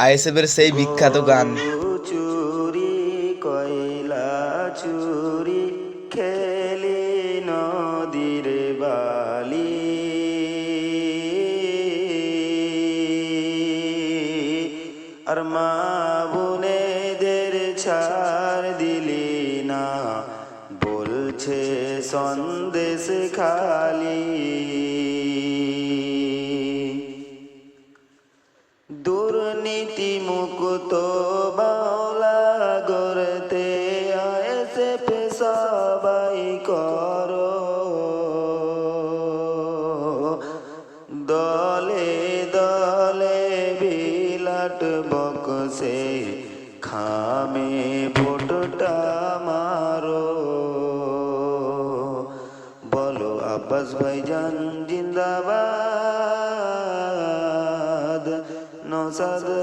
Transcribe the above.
ISF এর সেই বিখ্যাত গান। চুরি, কয়লা চুরি, খেলি নদীর বালি। আর মা বোনেদের ছাড় দিলি না, বলছে সন্দেশ খালি। দুর্নীতি মুক্ত বাউলা গড়তে আয়েসে সবাই করো। দলে দলে বিলাট বকসে খামে ভোটটা মারো। বলো আব্বাস ভাইজান জিন্দাবাদ। nozada